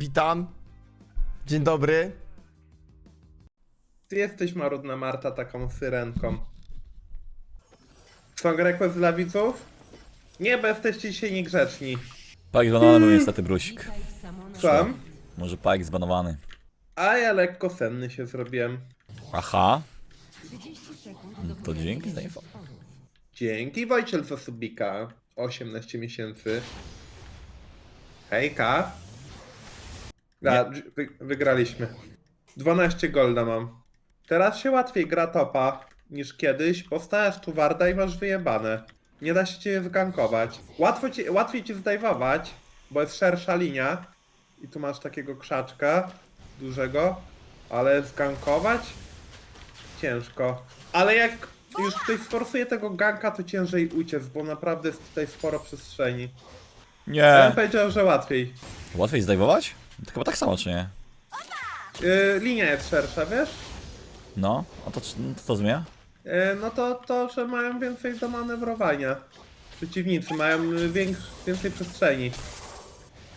Witam. Dzień dobry. Ty jesteś marudna Marta taką syrenką. Są request dla widzów? Nie, bo jesteście dzisiaj niegrzeczni. Pike zbanowany był niestety brusik. Sam? Może Pike zbanowany. A ja lekko senny się zrobiłem. Aha. To dzięki za info. Dzięki Wojciel za subika. 18 miesięcy. Hejka. Da, wy, wygraliśmy. 12 golda mam. Teraz się łatwiej gra topa niż kiedyś, bo stajesz tu warda i masz wyjebane. Nie da się cię zgankować. Łatwo ci, łatwiej ci zdajwować, bo jest szersza linia. I tu masz takiego krzaczka dużego, ale zgankować ciężko. Ale jak już ktoś sforsuje tego ganka, to ciężej uciec, bo naprawdę jest tutaj sporo przestrzeni. Ja bym Nie. powiedział, że łatwiej. Łatwiej zdejmować? To chyba tak samo, czy nie? Yy, linia jest szersza, wiesz? No, a to, no to co zmienia? Yy, no to to, że mają więcej do manewrowania. Przeciwnicy mają większ, więcej przestrzeni.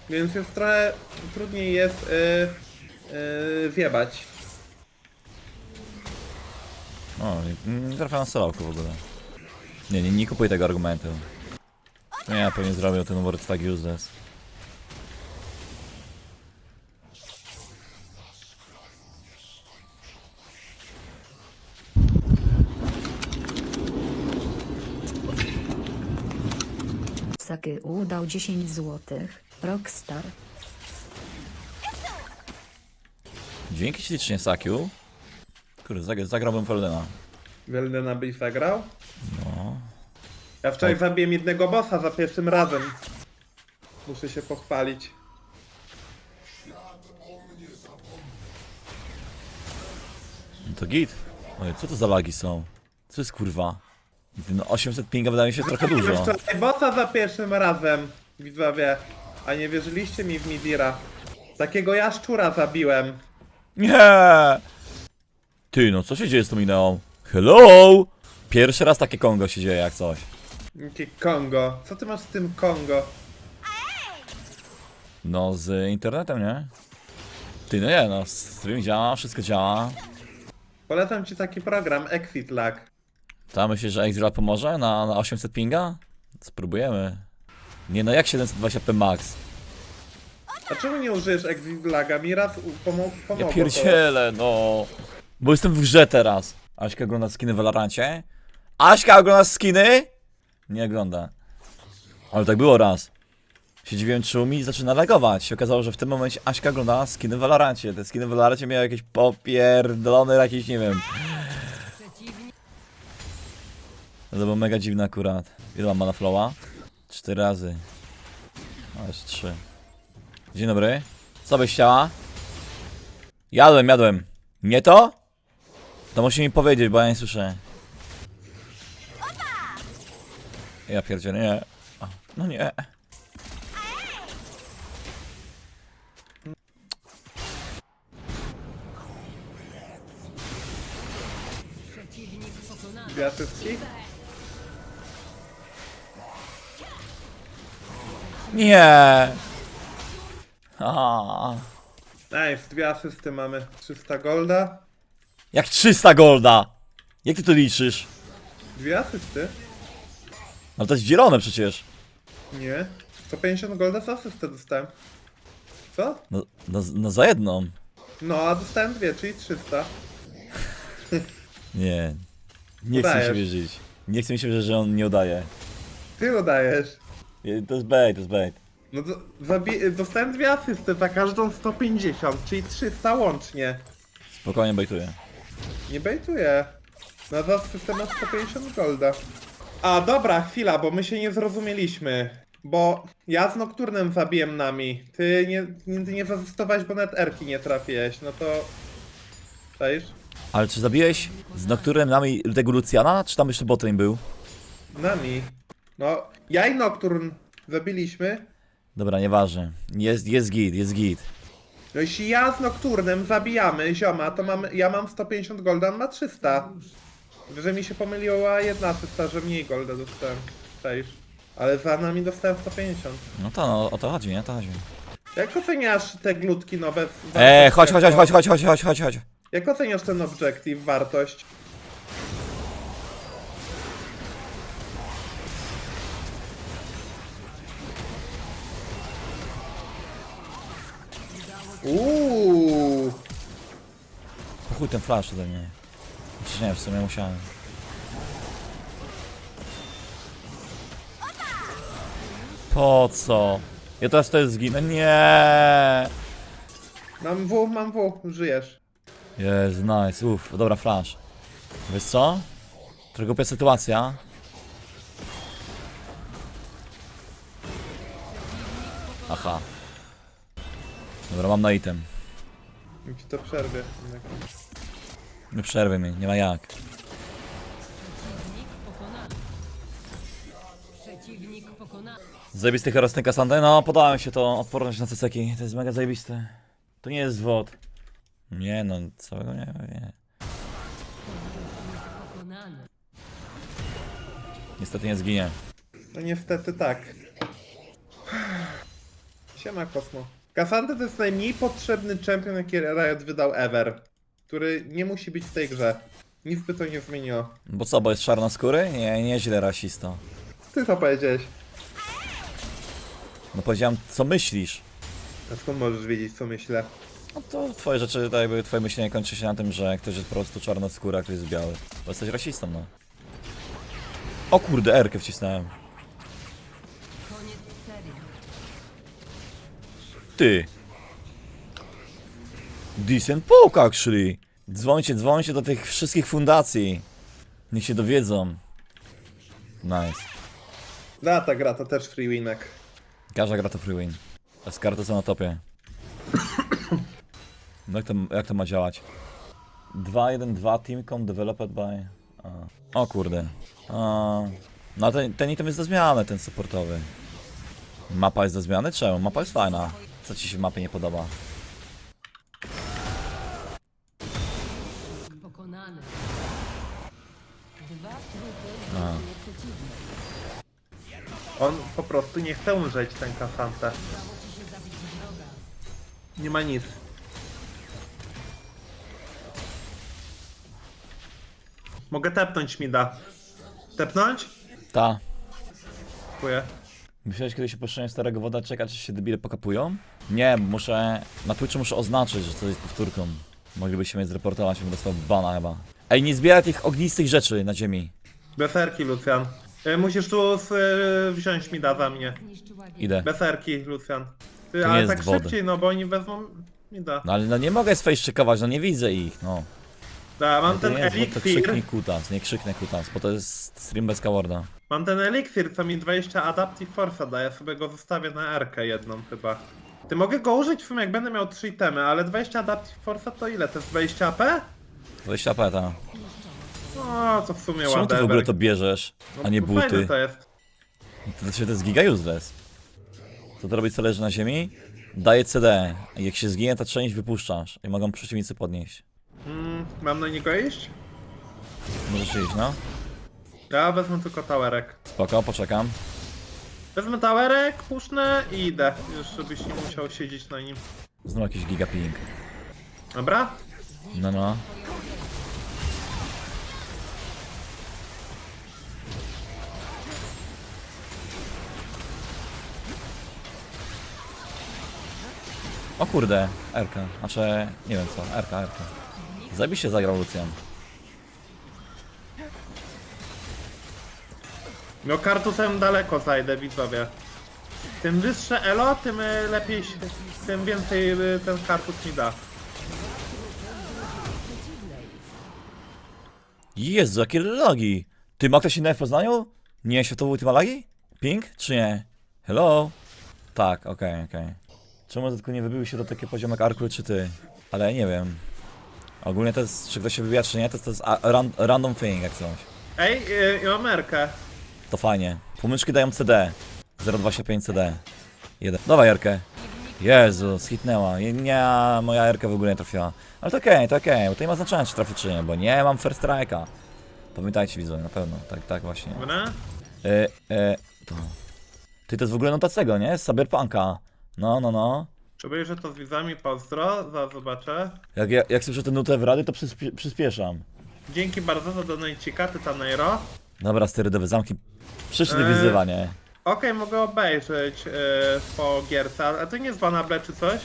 Więc jest trochę trudniej jest yy, yy, wjebać. O, nie, trafia na solałku w ogóle. Nie, nie, nie kupuję tego argumentu. Nie, ja pewnie zrobił ten word tak useless. Saky udał 10 złotych. Rockstar. Dzięki ślicznie, Sakiu. Kurde, zag zagrałbym Feldena. Weldena byś zagrał? No. Ja wczoraj zabiłem jednego bossa za pierwszym razem. Muszę się pochwalić. no to git. Oj, co to za lagi są? Co jest kurwa? No 800 pinga wydaje mi się trochę dużo. Wczoraj bossa za pierwszym razem, widzowie. A nie wierzyliście mi w Midira. Takiego jaszczura zabiłem. Nie! Ty, no co się dzieje z tą Ineą? Hello! Pierwszy raz takie Kongo się dzieje jak coś. Jakie Kongo. Co ty masz z tym Kongo? No z internetem, nie? Ty, no nie, no stream działa, wszystko działa. Polecam ci taki program, Exit Lag. Tam myślisz, że Exila pomoże na, na 800 pinga? Spróbujemy. Nie no, jak 720p max? A czemu nie użyjesz Exit Laga? Mi raz u- pomo pomogło Ja pierdzielę, no. Bo jestem w grze teraz. Aśka ogląda skiny w Valorancie? Aśka ogląda skiny? Nie ogląda. Ale tak było raz. Się dziwiłem, czy mi zaczyna lagować. Się okazało, że w tym momencie Aśka oglądała skiny w Valorancie. Te skiny w Valorancie miały jakieś popierdolone, jakieś, nie wiem. To było mega dziwne akurat. Ile mam mana flowa? Cztery razy. A, jeszcze trzy. Dzień dobry. Co byś chciała? Jadłem, jadłem. Nie to? To musi mi powiedzieć, bo ja nie słyszę. Ja pierdzielę, nie. No nie. Dwie asystki? Nie. A, Nice, dwie asysty mamy. 300 golda. jak 300 golda. Jak ty to liczysz? Dwie asysty? No to jest zielone przecież. Nie. 150 golda za asystę dostałem. Co? No, no, no za jedną. No, a dostałem dwie, czyli 300. Nie. Nie chcę mi się Udajesz. wierzyć. Nie chcę mi się wierzyć, że on nie udaje. Ty udajesz. To jest bait, to jest bait. No to zabi- dostałem dwie asysty, za każdą 150, czyli 300 łącznie. Spokojnie baituję. Nie bejtuję. Na za asystę masz 150 golda. A dobra, chwila, bo my się nie zrozumieliśmy. Bo ja z Nocturnem zabiłem nami. Ty nie, nie, nie zasystowałeś, bo nawet Erki nie trafiłeś, no to... Czaisz? Ale czy zabiłeś z Nocturnem nami tego Luciana, czy tam jeszcze botem był? Nami. No, ja i Nocturn zabiliśmy. Dobra, nieważne. Jest, jest git, jest git. No jeśli ja z Nocturnem zabijamy zioma, to mam, ja mam 150 golda, on ma 300. Że mi się pomyliła jedna asysta, że mniej golda dostałem. Czaisz? Ale za nami dostałem 150. No to no, o to chodzi, nie? O to chodzi. Jak oceniasz te glutki nowe? z- Eee, chodź, chodź, jako- chodź, chodź, chodź, chodź, chodź, chodź. Jak oceniasz ten objective, wartość? Uuu, Po chuj ten flash ode mnie. Przecież nie, w sumie musiałem. Po co? Ja teraz to zginę. Nie. mam W, mam W, żyjesz. Jest, nice. Uff, dobra, flash. Wiesz co? Trochę głupia sytuacja. Aha. Dobra, mam na item. Ci to przerwie. Nie przerwy mi, nie ma jak. Przeciwnik pokonany. Zajebisty herosny Kassandra? No, podoba mi się to, odporność na ceceki, to jest mega zajebiste. To nie jest zwod. Nie no, całego nie, nie. Pokonany. Niestety nie zginie. No niestety tak. Siema Kosmo. Cassandra to jest najmniej potrzebny champion, jaki Riot wydał ever. Który nie musi być w tej grze. Nic by to nie zmieniło. Bo co, bo jest czarnoskóry? Nie, nieźle rasista. Ty to powiedziałeś. No powiedziałem, co myślisz? A skąd możesz wiedzieć, co myślę? No to twoje rzeczy, tak jakby twoje myślenie kończy się na tym, że ktoś jest po prostu czarnoskóry, a ktoś jest biały. Bo jesteś rasistą, no. O kurde, Erkę wcisnąłem. Ty. Decent poke, actually. Dzwońcie, dzwońcie do tych wszystkich fundacji. Niech się dowiedzą. Nice. Da, ta gra to też free winek. Każda gra to free win. A z karty są na topie. No jak to, jak to ma działać? 2-1-2 Teamcom developed by... A. O kurde. A. No ten, ten item jest do zmiany, ten supportowy. Mapa jest do zmiany? Czemu? Mapa jest fajna. Co ci się w mapie nie podoba? Pokonany. Dwa trupy A. On po prostu nie chce umrzeć, ten Cassandra. Nie ma nic. Mogę tepnąć mi da. Tepnąć? Ta. Dziękuję. Myślałeś kiedyś o puszczeniu starego woda czekać, aż się debile pokapują? Nie, muszę... Na Twitchu muszę oznaczyć, że to jest powtórką. Moglibyście mnie zreportować, bym dostał bana chyba. Ej, nie zbieraj tych ognistych rzeczy na ziemi. Beserki, Lucian. E, Musisz tu z, e, wziąć mi da za mnie. Idę. Beserki, Lucian. Ty, nie ale jest tak woda. szybciej, no bo oni wezmą mi da. No ale no nie mogę sfejszczykować, no nie widzę ich, no. Da, mam to ten nie jest, bo to eliksir. krzyknij kutas, nie krzyknę kutas, bo to jest stream bez kawarda. Mam ten eliksir, co mi 20 Adaptive Force'a daje. Sobie go zostawię na R jedną chyba. Ty mogę go użyć w sumie jak będę miał 3 itemy, ale 20 Adaptive Force'a to ile? To jest 20 AP? 20 peta. No, co w sumie Czemu ty w ogóle to bierzesz, No, a nie fajne buty? to jest. To znaczy to jest giga useless. Co to robi, co leży na ziemi? Daje CD. Jak się zginie, ta część wypuszczasz i mogą przeciwnicy podnieść. Mm, mam na niego iść? Możesz iść, no. Ja wezmę tylko towerek. Spoko, poczekam. Wezmę towerek, pusznę i idę. Już żebyś nie musiał siedzieć na nim. Znowu jakiś giga ping. Dobra? No, no. O kurde, Erka. Znaczy, nie wiem co, Erka, Erka. Zajebiście zagrał Lucian. No kartusem daleko zajdę, widzowie. Tym wyższe elo, tym y, lepiej się, tym więcej y, ten kartus mi da. Jezu, jakie lagi! Ty ma ktoś inny w Poznaniu? Nie, światowy ty ma lagi? Ping? Czy nie? Hello? Tak, okej, okej. Czemu tylko nie wybiły się do takiego poziomu jak Arkul czy ty? Ale nie wiem. Ogólnie to jest, czy ktoś się wybija czy nie, to, to jest a, ran, random thing jak coś. Ej, y, ja mam Erkę. To fajnie. Pomyczki dają CD. 025 CD. Jeden. Dawaj Erkę. Jezu, schitnęła. Je- Nie, moja Erka w ogóle nie trafiła. Ale to okej, to okej, bo to nie ma znaczenia czy trafi czy nie, bo nie mam first strike'a. Pamiętajcie widzowie, na pewno. Tak, tak właśnie. Dobra? E, e, to. Ty to jest w ogóle notacego, nie? Z Cyberpunka. No, no, no. Czuję, że to z widzami pozdro, zaraz zobaczę. Jak, jak, jak słyszę tę nutę w rady, to przyspie, przyspieszam. Dzięki bardzo za donajcika, Tytaneiro. Dobra, sterydowe zamki. Przyszły Eee. wyzywanie. Okej, mogę obejrzeć yy, po gierce, ale to nie jest banable czy coś?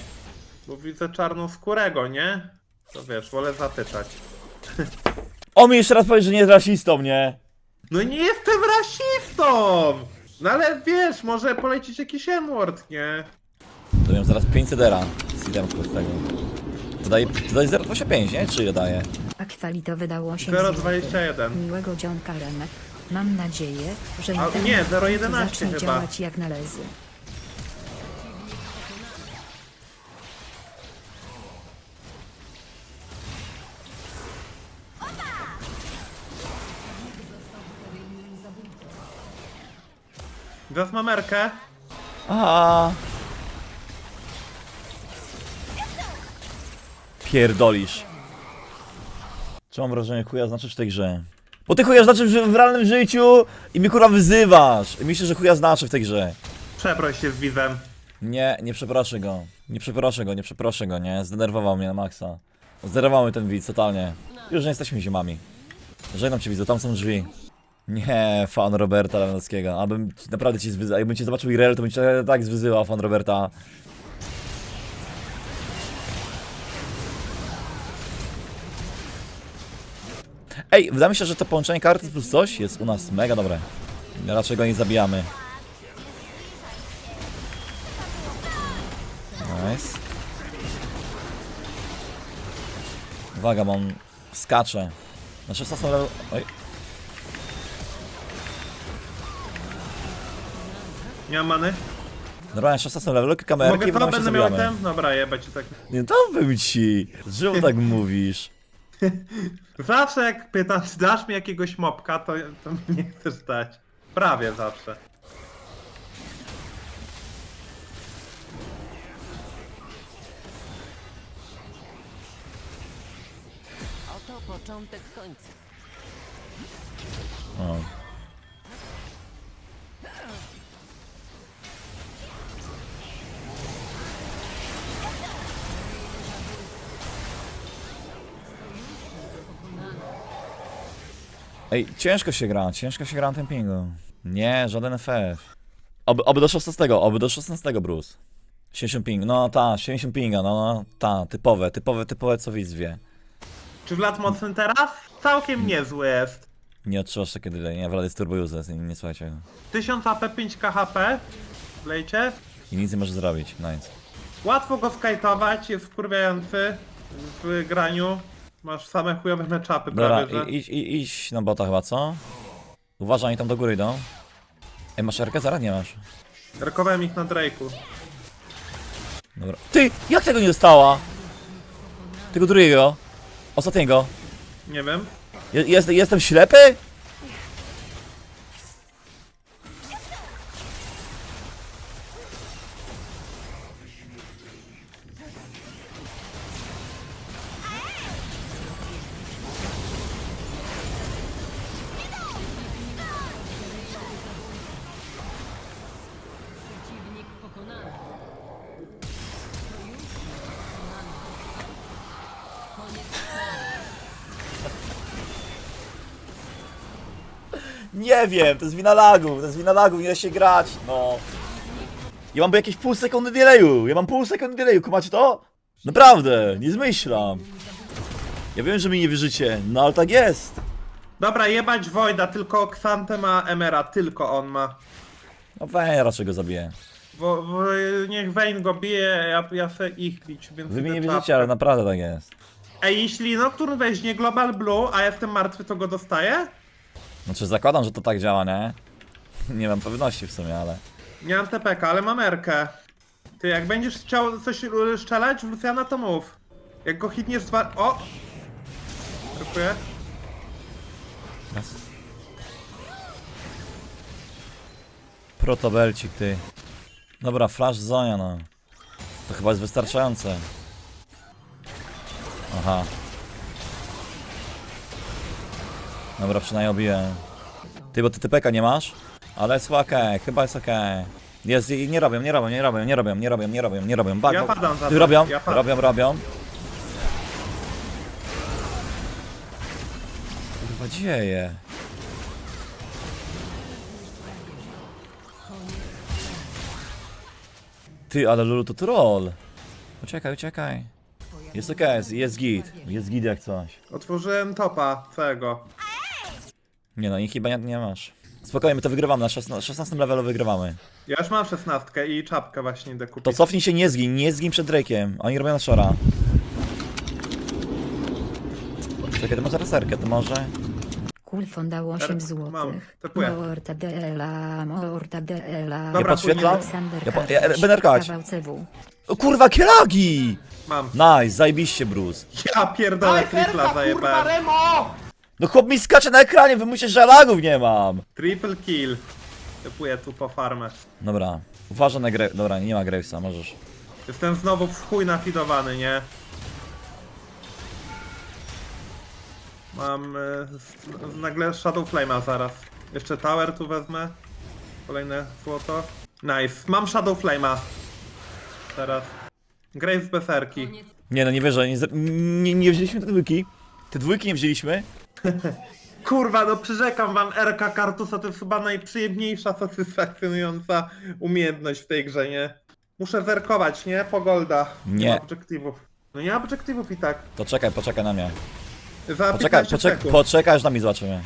Bo widzę czarnoskórego, nie? To wiesz, wolę zatyczać. O mi jeszcze raz powiedz, że nie jest rasistą, nie? No nie jestem rasistą! No ale wiesz, może polecić jakiś N-word, nie? To miałem zaraz 500 era z itemku z tego. To daje, to daje 0,25, nie? Czy ile daje? Akwalito wydało 8 0,21. Miłego dzionka Remek. Mam nadzieję, że A, internet nie, w końcu 0,11 zacznie chyba. działać jak należy. Teraz mamerkę. A. Pierdolisz. Co mam wrażenie, chuja znaczysz w tej grze? Bo ty chuja znaczysz w, w realnym życiu i mi kurwa wyzywasz. I myślę, że chuja znaczy w tej grze. Przeproś się z widzem. Nie, nie przeproszę go. Nie przeproszę go, nie przeproszę go, nie? Zdenerwował mnie na maksa. Zdenerwował mnie ten widz, totalnie. Już nie jesteśmy ziomami. Żegnam cię widzu, tam są drzwi. Nie, fan Roberta Lewandowskiego. Abym ci- naprawdę cię zwyzywał. Jakbym cię zobaczył IRL, to bym cię tak zwyzywał, fan Roberta. Ej, wydaje mi się, że to połączenie karty plus coś jest u nas mega dobre. Raczej go nie zabijamy. Nice. Uwaga, bo on skacze. Na 16 level... Oj. Nie mam many. Dobra, na 16 levelu kamerki Mogę i to? Będę miał ten? Dobra, jebać cię tak. Nie dałbym ci. Czemu tak mówisz? Zawsze jak pytam, czy dasz mi jakiegoś mopka, to, to mi nie chcesz dać. Prawie zawsze. Oto początek końca. O. Ej, ciężko się gra, ciężko się gra na tym pingu. Nie, żaden FF. Oby, oby do 16, oby do 16, Bruce. 70 ping, no ta, 70 pinga, no, no ta, typowe, typowe, typowe, co widz wie. Czy Vlad mocny teraz? Całkiem niezły jest. Nie odczuwasz takie delay, nie, Vlad jest turbo useless, nie, nie słuchajcie go. 1000 AP, 5 KHP. Lejcie. I nic nie może zrobić, nice. Łatwo go skajtować, jest wkurwiający w graniu. Masz same chujowe meczapy Dobra, prawie, że. i- idź, idź, idź na bota chyba, co? Uważaj, oni tam do góry idą. Ej, masz RK? Zaraz nie masz. Rokowałem ich na Drake'u. Dobra. Ty! Jak tego nie dostała? Tego drugiego? Ostatniego? Nie wiem. Je, jest, jestem ślepy? Nie wiem, to jest wina lagów, to jest wina lagów, nie da się grać, no. Ja mam jakieś pół sekundy delayu, ja mam pół sekundy delayu, kumacie to? Naprawdę, nie zmyślam. Ja wiem, że mi nie wierzycie, no ale tak jest. Dobra, jebać Wojda, tylko Xante ma Emera, tylko on ma. No weź, raczej go zabiję. Bo, bo niech Vayne go bije, ja, ja chcę ich bić, więc... Wy mi idę nie czapkę. wierzycie, ale naprawdę tak jest. Ej, jeśli Nocturne weźmie Global Blue, a jestem martwy, to go dostaję? Znaczy zakładam, że to tak działa, nie? Nie mam pewności w sumie, ale... Nie mam TPK, ale mam Erkę. Ty, jak będziesz chciał coś strzelać w Luciana, to mów. Jak go hitniesz dwa... O! Dziękuję. Raz. Protobelcik, ty. Dobra, flash Zonia, no. To chyba jest wystarczające. Aha. Dobra, przynajmniej obiłem. Ty, bo ty typeka nie masz? Ale jest okej, chyba jest okej. Jest, i nie robią, nie robią, nie robią, nie robią, nie robią, nie robią, nie robią. Bak, Ja padam za to, Robią, ja padam. robią, robią. Kurwa dzieje. Ty, ale Lulu to troll. Uciekaj, uciekaj. Jest okej, jest, jest git. Jest git jak coś. Otworzyłem topa całego. Nie no, ich chyba nie, nie masz. Spokojnie, my to wygrywamy, na 16, 16 levelu wygrywamy. Ja już mam szesnastkę i czapkę właśnie idę kupić. To cofnij się, nie zgin, nie zgin przed Drake'iem. Oni robią na szora. Czekaj, to może reserkę, to może... Kulfon dał 8 mam, złotych. typuję. Mortadela, mortadela. Nie Dobra, podświetla? Aleksander Ja po- Karpisz, ja- będę rkać. kawał CW. O kurwa, kielagi! Mam. Nice, zajebiście, Bruce. Ja pierdolę tripla zajebałem. No chłop mi skacze na ekranie, wy że lagów nie mam. Triple kill. Typuję tu po farmę. Dobra, uważaj na grę... Dobra, nie ma Gravesa, możesz. Jestem znowu w chuj nafidowany, nie? Mam s- nagle Shadow Flame'a zaraz. Jeszcze Tower tu wezmę. Kolejne złoto. Nice. Mam Shadow Flame'a. Teraz. Grace bez erki. Nie no, nie wierzę, nie, nie, nie wzięliśmy te dwójki. Te dwójki nie wzięliśmy. Kurwa, no przyrzekam wam, RK Kartusa to jest chyba najprzyjemniejsza, satysfakcjonująca umiejętność w tej grze, nie? Muszę zerkować, nie? Po golda. Nie. ma obiektywów. No nie ma obiektywów i tak. To czekaj, poczekaj na mnie. Za Poczekaj, 15 poczekaj, sekund. poczekaj, aż na mnie zobaczymy.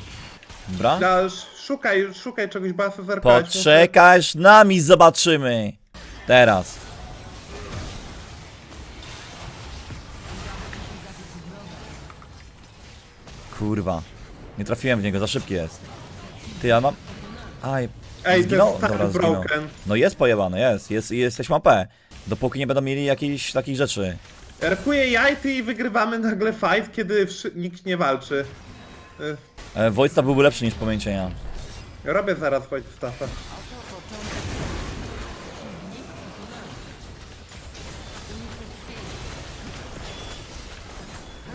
Dobra? Ja, sz- szukaj, szukaj czegoś, bo ja chcę zerkać. Poczekaj, aż nami zobaczymy. Teraz. Kurwa. Nie trafiłem w niego, za szybki jest. Ty, ja mam... Aj, Ej, to zginął? jest tak Dobra, zginął. broken. No jest pojebany, jest, jest, jesteśmy OP. Dopóki nie będą mieli jakichś takich rzeczy. Erkuję jajty i wygrywamy nagle fight, kiedy wszy- nikt nie walczy. Y, E, Wojsta byłby lepszy niż pomięcienia. Robię zaraz fight staffa.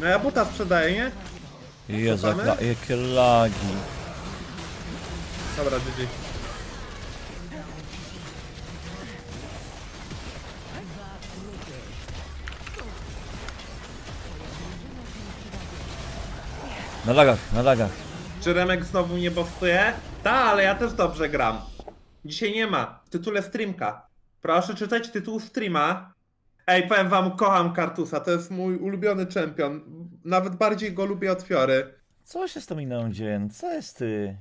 No ja buta sprzedaję, nie? Jezu, jak la- jakie lagi. Dobra, GG. Na lagach, na lagach. Czy Remek znowu nie bostuje? Ta, ale ja też dobrze gram. Dzisiaj nie ma. W tytule streamka. Proszę czytać tytuł streama. Ej, powiem wam, kocham Kartusa. To jest mój ulubiony czempion. Nawet bardziej go lubię od Fiory. Co się z tą inną dzieje? Co jest ty?